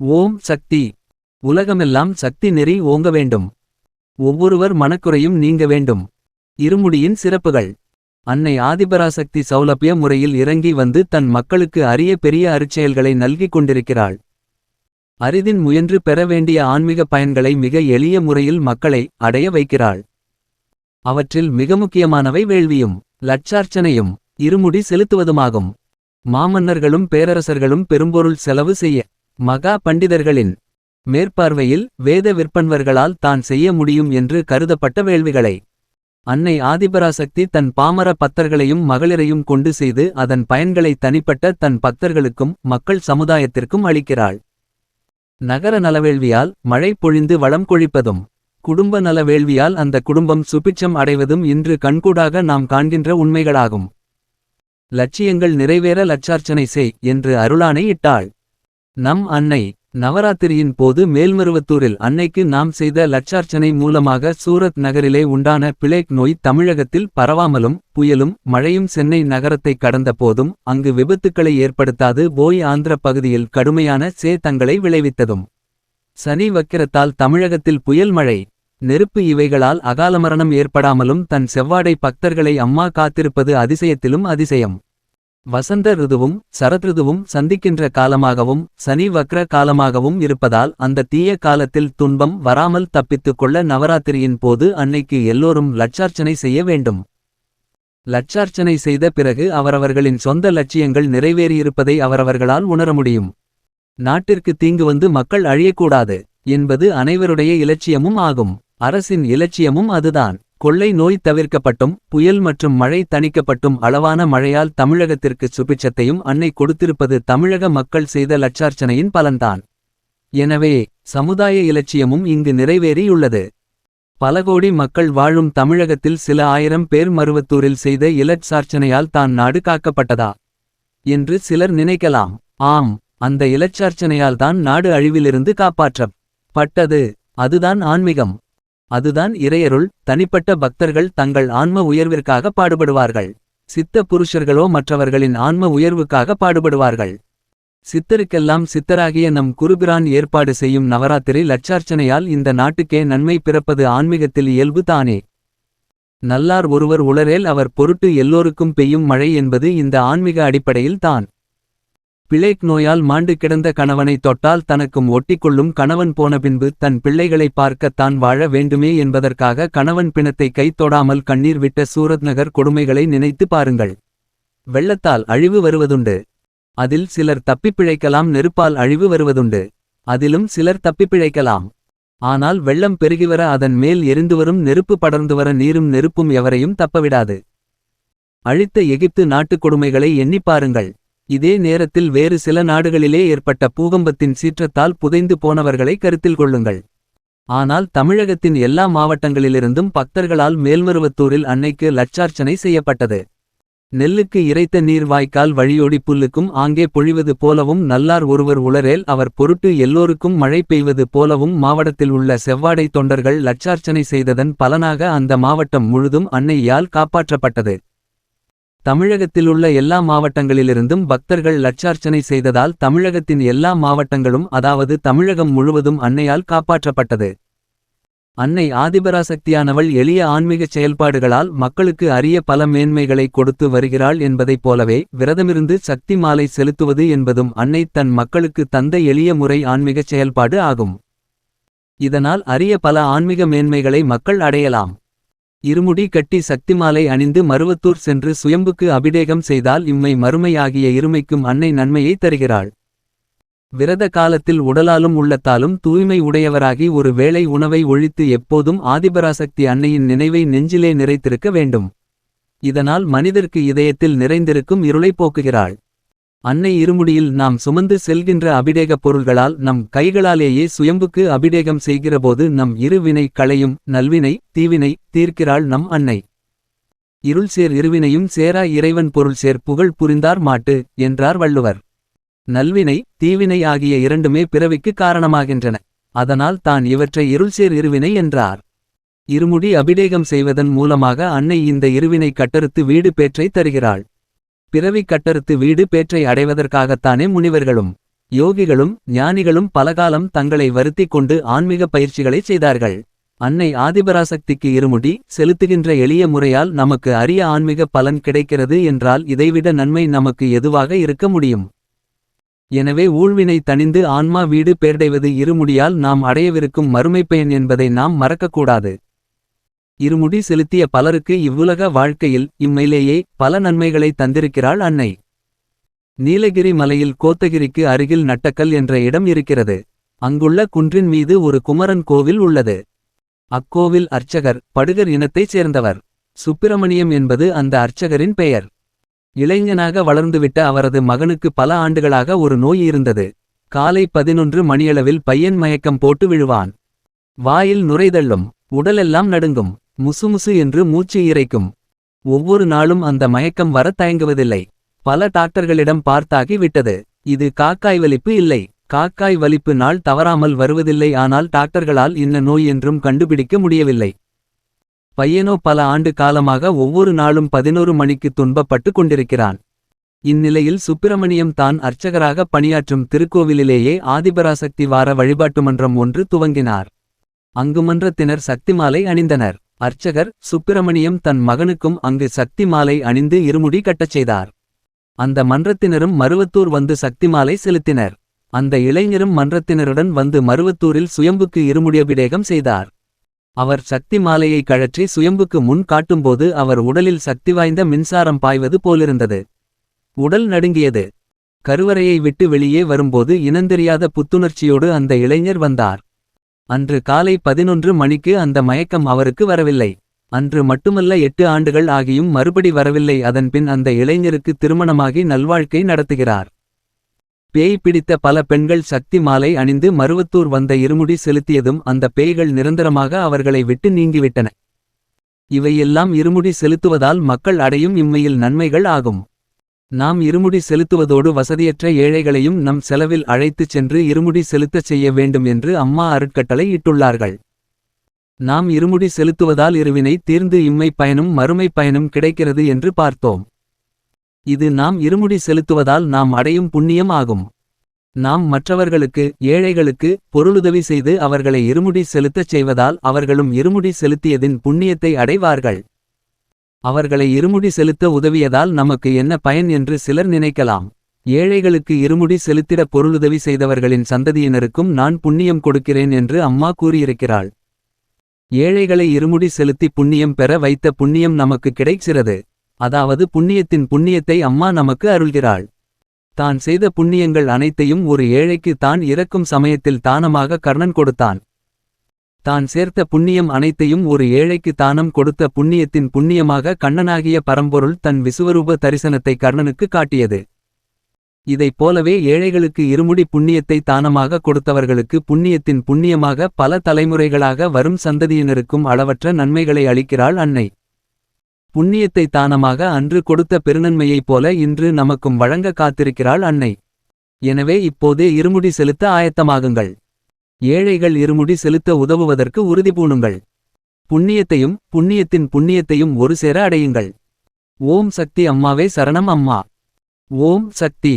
ஓம் சக்தி. உலகமெல்லாம் சக்தி நெறி ஓங்க வேண்டும். ஒவ்வொருவர் மனக்குறையும் நீங்க வேண்டும். இருமுடியின் சிறப்புகள். அன்னை ஆதிபராசக்தி சௌலபிய முறையில் இறங்கி வந்து தன் மக்களுக்கு அரிய பெரிய அருச்செயல்களை நல்கிக் கொண்டிருக்கிறாள். அரிதின் முயன்று பெற வேண்டிய ஆன்மீக பயன்களை மிக எளிய முறையில் மக்களை அடைய வைக்கிறாள். அவற்றில் மிக முக்கியமானவை வேள்வியும் லட்சார்ச்சனையும் இருமுடி செலுத்துவதுமாகும். மாமன்னர்களும் பேரரசர்களும் பெரும்பொருள் செலவு செய்ய மகா பண்டிதர்களின் மேற்பார்வையில் வேத விற்பன்வர்களால் தான் செய்ய முடியும் என்று கருதப்பட்ட வேள்விகளை அன்னை ஆதிபராசக்தி தன் பாமர பத்தர்களையும் மகளிரையும் கொண்டு செய்து அதன் பயன்களை தனிப்பட்ட தன் பக்தர்களுக்கும் மக்கள் சமுதாயத்திற்கும் அளிக்கிறாள். நகர நலவேள்வியால் மழை பொழிந்து வளம் கொழிப்பதும் குடும்ப நலவேள்வியால் அந்த குடும்பம் சுபிட்சம் அடைவதும் இன்று கண்கூடாக நாம் காண்கின்ற உண்மைகளாகும். லட்சியங்கள் நிறைவேற லட்சார்ச்சனை செய் என்று அருளானை இட்டாள். நம் அன்னை நவராத்திரியின் போது மேல்மருவத்தூரில் அன்னைக்கு நாம் செய்த லட்சார்ச்சனை மூலமாக சூரத் நகரிலே உண்டான பிளேக் நோய் தமிழகத்தில் பரவாமலும் புயலும் மழையும் சென்னை நகரத்தை கடந்த போதும் அங்கு விபத்துக்களை ஏற்படுத்தாது போய் ஆந்திர பகுதியில் கடுமையான சேதங்களை விளைவித்ததும். சனி வக்கிரத்தால் தமிழகத்தில் புயல் மழை நெருப்பு இவைகளால் அகால மரணம் ஏற்படாமலும் தன் செவ்வாடை பக்தர்களை அம்மா காத்திருப்பது அதிசயத்திலும் அதிசயம். வசந்த ருதுவும் சரத்ருதுவும் சந்திக்கின்ற காலமாகவும் சனி வக்ர காலமாகவும் இருப்பதால் அந்த தீய காலத்தில் துன்பம் வராமல் தப்பித்துக் கொள்ள நவராத்திரியின் போது அன்னைக்கு எல்லோரும் லட்சார்ச்சனை செய்ய வேண்டும். லட்சார்ச்சனை செய்த பிறகு அவரவர்களின் சொந்த லட்சியங்கள் நிறைவேறியிருப்பதை அவரவர்களால் உணர முடியும். நாட்டிற்கு தீங்கு வந்து மக்கள் அழியக்கூடாது என்பது அனைவருடைய இலட்சியமும் ஆகும். அரசின் இலட்சியமும் அதுதான். கொள்ளை நோய் தவிர்க்கப்பட்டும் புயல் மற்றும் மழை தணிக்கப்பட்டும் அளவான மழையால் தமிழகத்திற்கு சுபிச்சத்தையும் அன்னை கொடுத்திருப்பது தமிழக மக்கள் செய்த லட்சார்ச்சனையின் பலன்தான். எனவே சமுதாய இலட்சியமும் இங்கு நிறைவேறியுள்ளது. பல கோடி மக்கள் வாழும் தமிழகத்தில் சில ஆயிரம் பேர் மருவத்தூரில் செய்த இலட்சார்ச்சனையால் தான் நாடு காக்கப்பட்டதா? என்று சிலர் நினைக்கலாம். ஆம் அந்த இலச்சார்ச்சனையால் தான் நாடு அழிவிலிருந்து காப்பாற்றப் பட்டது அதுதான் ஆன்மீகம். அதுதான் இறையருள். தனிப்பட்ட பக்தர்கள் தங்கள் ஆன்ம உயர்விற்காக பாடுபடுவார்கள். சித்த புருஷர்களோ மற்றவர்களின் ஆன்ம உயர்வுக்காக பாடுபடுவார்கள். சித்தருக்கெல்லாம் சித்தராகிய நம் குருபிரான் ஏற்பாடு செய்யும் நவராத்திரி லட்சார்ச்சனையால் இந்த நாட்டுக்கே நன்மை பிறப்பது ஆன்மீகத்தில் இயல்பு தானே. நல்லார் ஒருவர் உளரேல் அவர் பொருட்டு எல்லோருக்கும் பெய்யும் மழை என்பது இந்த ஆன்மீக அடிப்படையில் தான். பிளேக் நோயால் மாண்டு கிடந்த கணவனை தொட்டால் தனக்கும் ஒட்டிக்கொள்ளும் கணவன் போன பின்பு தன் பிள்ளைகளை பார்க்க தான் வாழ வேண்டுமே என்பதற்காக கணவன் பிணத்தை கை தொடாமல் கண்ணீர் விட்ட சூரத் நகர் கொடுமைகளை நினைத்து பாருங்கள். வெள்ளத்தால் அழிவு வருவதுண்டு. அதில் சிலர் தப்பிப் பிழைக்கலாம் நெருப்பால் அழிவு வருவதுண்டு. அதிலும் சிலர் தப்பிப் பிழைக்கலாம். ஆனால் வெள்ளம் பெருகிவர அதன் மேல் எரிந்துவரும் நெருப்பு படர்ந்துவர நீரும் நெருப்பும் எவரையும் தப்பவிடாது அழித்த எகிப்து நாட்டுக் கொடுமைகளை எண்ணிப் பாருங்கள். இதே நேரத்தில் வேறு சில நாடுகளிலே ஏற்பட்ட பூகம்பத்தின் சீற்றத்தால் புதைந்து போனவர்களை கருத்தில் கொள்ளுங்கள். ஆனால் தமிழகத்தின் எல்லா மாவட்டங்களிலிருந்தும் பக்தர்களால் மேல்மருவத்தூரில் அன்னைக்கு லட்சார்ச்சனை செய்யப்பட்டது. நெல்லுக்கு இறைத்த நீர் வாய்க்கால் வழியோடி புல்லுக்கும் ஆங்கே பொழிவது போலவும் நல்லார் ஒருவர் உளரேல் அவர் பொருட்டு எல்லோருக்கும் மழை பெய்வது போலவும் மாவட்டத்தில் உள்ள செவ்வாடை தொண்டர்கள் லட்சார்ச்சனை செய்ததன் பலனாக அந்த மாவட்டம் முழுதும் அன்னையால் காப்பாற்றப்பட்டது. தமிழகத்திலுள்ள எல்லா மாவட்டங்களிலிருந்தும் பக்தர்கள் லட்சார்ச்சனை செய்ததால் தமிழகத்தின் எல்லா மாவட்டங்களும் அதாவது தமிழகம் முழுவதும் அன்னையால் காப்பாற்றப்பட்டது. அன்னை ஆதிபராசக்தியானவள் எளிய ஆன்மீகச் செயல்பாடுகளால் மக்களுக்கு அரிய பல மேன்மைகளை கொடுத்து வருகிறாள் என்பதைப் போலவே விரதமிருந்து சக்தி மாலை செலுத்துவது என்பதும் அன்னை தன் மக்களுக்கு தந்த எளிய முறை ஆன்மீகச் செயல்பாடு ஆகும். இதனால் அரிய பல ஆன்மீக மேன்மைகளை மக்கள் அடையலாம். இருமுடி கட்டி சக்திமாலை அணிந்து மருவத்தூர் சென்று சுயம்புக்கு அபிடேகம் செய்தால் இம்மை மறுமையாகிய இருமைக்கும் அன்னை நன்மையை தருகிறாள். விரத காலத்தில் உடலாலும் உள்ளத்தாலும் தூய்மை உடையவராகி ஒரு வேளை உணவை ஒழித்து எப்போதும் ஆதிபராசக்தி அன்னையின் நினைவை நெஞ்சிலே நிறைத்திருக்க வேண்டும். இதனால் மனிதர்க்கு இதயத்தில் நிறைந்திருக்கும் இருளை போக்குகிறாள். அன்னை இருமுடியில் நாம் சுமந்து செல்கின்ற அபிடேகப் பொருள்களால் நம் கைகளாலேயே சுயம்புக்கு அபிடேகம் செய்கிறபோது நம் இருவினை களையும் நல்வினை தீவினை தீர்க்கிறாள் நம் அன்னை. இருள் சேர் இருவினையும் சேரா இறைவன் பொருள் சேர் புகழ் புரிந்தார் மாட்டு என்றார் வள்ளுவர். நல்வினை தீவினை ஆகிய இரண்டுமே பிறவிக்கு காரணமாகின்றன. அதனால் தான் இவற்றை இருள் சேர் இருவினை என்றார். இருமுடி அபிடேகம் செய்வதன் மூலமாக அன்னை இந்த இருவினை கட்டறுத்து வீடு பேற்றை தருகிறாள். பிறவி கட்டறுத்து வீடு பேற்றை அடைவதற்காகத்தானே முனிவர்களும் யோகிகளும் ஞானிகளும் பலகாலம் தங்களை வருத்தி கொண்டு ஆன்மீக பயிற்சிகளை செய்தார்கள். அன்னை ஆதிபராசக்திக்கு இருமுடி செலுத்துகின்ற எளிய முறையால் நமக்கு அரிய ஆன்மீக பலன் கிடைக்கிறது என்றால் இதைவிட நன்மை நமக்கு எதுவாக இருக்க முடியும்? எனவே ஊழ்வினை தணிந்து ஆன்மா வீடு பேர்டைவது இருமுடியால் நாம் அடையவிருக்கும் மறுமைப்பயன் என்பதை நாம் மறக்கக்கூடாது. இருமுடி செலுத்திய பலருக்கு இவ்வுலக வாழ்க்கையில் இம்மையிலேயே பல நன்மைகளை தந்திருக்கிறாள் அன்னை. நீலகிரி மலையில் கோத்தகிரிக்கு அருகில் நட்டக்கல் என்ற இடம் இருக்கிறது. அங்குள்ள குன்றின் மீது ஒரு குமரன் கோவில் உள்ளது. அக்கோவில் அர்ச்சகர் படுகர் இனத்தைச் சேர்ந்தவர். சுப்பிரமணியம் என்பது அந்த அர்ச்சகரின் பெயர். இளைஞனாக வளர்ந்துவிட்ட அவரது மகனுக்கு பல ஆண்டுகளாக ஒரு நோய் இருந்தது. காலை பதினொன்று மணியளவில் பையன் மயக்கம் போட்டு விழுவான். வாயில் நுரைதள்ளும். உடலெல்லாம் நடுங்கும். முசுமுசு என்று மூச்சு இறைக்கும். ஒவ்வொரு நாளும் அந்த மயக்கம் வர தயங்குவதில்லை. பல டாக்டர்களிடம் பார்த்தாகி விட்டது. இது காக்காய் வலிப்பு இல்லை. காக்காய் வலிப்பு நாள் தவறாமல் வருவதில்லை. ஆனால் டாக்டர்களால் இன்ன நோய் என்றும் கண்டுபிடிக்க முடியவில்லை. பையனோ பல ஆண்டு காலமாக ஒவ்வொரு நாளும் பதினோரு மணிக்கு துன்பப்பட்டு கொண்டிருக்கிறான். இந்நிலையில் சுப்பிரமணியம் தான் அர்ச்சகராக பணியாற்றும் திருக்கோவிலிலேயே ஆதிபராசக்தி வார வழிபாட்டு மன்றம் ஒன்று துவங்கினார். அங்கு மன்றத்தினர் சக்தி மாலை அணிந்தனர். அர்ச்சகர் சுப்பிரமணியம் தன் மகனுக்கும் அங்கு சக்தி மாலை அணிந்து இருமுடி கட்டச் செய்தார். அந்த மன்றத்தினரும் மருவத்தூர் வந்து சக்தி மாலை செலுத்தினர். அந்த இளைஞரும் மன்றத்தினருடன் வந்து மருவத்தூரில் சுயம்புக்கு இருமுடியபிடேகம் செய்தார். அவர் சக்தி மாலையை கழற்றி சுயம்புக்கு முன் காட்டும்போது அவர் உடலில் சக்தி வாய்ந்த மின்சாரம் பாய்வது போலிருந்தது. உடல் நடுங்கியது. கருவறையை விட்டு வெளியே வரும்போது இனந்தெரியாத புத்துணர்ச்சியோடு அந்த இளைஞர் வந்தார். அன்று காலை பதினொன்று மணிக்கு அந்த மயக்கம் அவருக்கு வரவில்லை. அன்று மட்டுமல்ல எட்டு ஆண்டுகள் ஆகியும் மறுபடி வரவில்லை. அதன்பின் அந்த இளைஞருக்கு திருமணமாகி நல்வாழ்க்கை நடத்துகிறார். பேய் பிடித்த பல பெண்கள் சக்தி மாலை அணிந்து மருவத்தூர் வந்த இருமுடி செலுத்தியதும் அந்த பேய்கள் நிரந்தரமாக அவர்களை விட்டு நீங்கிவிட்டன. இவையெல்லாம் இருமுடி செலுத்துவதால் மக்கள் அடையும் இம்மையில் நன்மைகள் ஆகும். நாம் இருமுடி செலுத்துவதோடு வசதியற்ற ஏழைகளையும் நம் செலவில் அழைத்துச் சென்று இருமுடி செலுத்தச் செய்ய வேண்டும் என்று அம்மா அருட்கட்டளை இட்டுள்ளார்கள். நாம் இருமுடி செலுத்துவதால் இருவினை தீர்ந்து இம்மை பயனும் மறுமை பயனும் கிடைக்கிறது என்று பார்த்தோம். இது நாம் இருமுடி செலுத்துவதால் நாம் அடையும் புண்ணியம் ஆகும். நாம் மற்றவர்களுக்கு ஏழைகளுக்கு பொருளுதவி செய்து அவர்களை இருமுடி செலுத்தச் செய்வதால் அவர்களும் இருமுடி செலுத்தியதின் புண்ணியத்தை அடைவார்கள். அவர்களை இருமுடி செலுத்த உதவியதால் நமக்கு என்ன பயன் என்று சிலர் நினைக்கலாம். ஏழைகளுக்கு இருமுடி செலுத்திட பொருளுதவி செய்தவர்களின் சந்ததியினருக்கும் நான் புண்ணியம் கொடுக்கிறேன் என்று அம்மா கூறியிருக்கிறாள். ஏழைகளை இருமுடி செலுத்தி புண்ணியம் பெற வைத்த புண்ணியம் நமக்கு கிடைக்கிறது. அதாவது புண்ணியத்தின் புண்ணியத்தை அம்மா நமக்கு அருள்கிறாள். தான் செய்த புண்ணியங்கள் அனைத்தையும் ஒரு ஏழைக்கு தான் இறக்கும் சமயத்தில் தானமாக கர்ணன் கொடுத்தான். தான் சேர்த்த புண்ணியம் அனைத்தையும் ஒரு ஏழைக்கு தானம் கொடுத்த புண்ணியத்தின் புண்ணியமாக கண்ணனாகிய பரம்பொருள் தன் விசுவரூப தரிசனத்தை கர்ணனுக்கு காட்டியது. இதைப் போலவே ஏழைகளுக்கு இருமுடி புண்ணியத்தை தானமாக கொடுத்தவர்களுக்கு புண்ணியத்தின் புண்ணியமாக பல தலைமுறைகளாக வரும் சந்ததியினருக்கும் அளவற்ற நன்மைகளை அளிக்கிறாள் அன்னை. புண்ணியத்தை தானமாக அன்று கொடுத்த பெருநன்மையைப் போல இன்று நமக்கும் வழங்க காத்திருக்கிறாள் அன்னை. எனவே இப்போதே இருமுடி செலுத்த ஆயத்தமாகுங்கள். ஏழைகள் இருமுடி செலுத்த உதவுவதற்கு உறுதிபூணுங்கள் புண்ணியத்தையும் புண்ணியத்தின் புண்ணியத்தையும் ஒரு சேர அடையுங்கள். ஓம் சக்தி அம்மாவே சரணம் அம்மா. ஓம் சக்தி.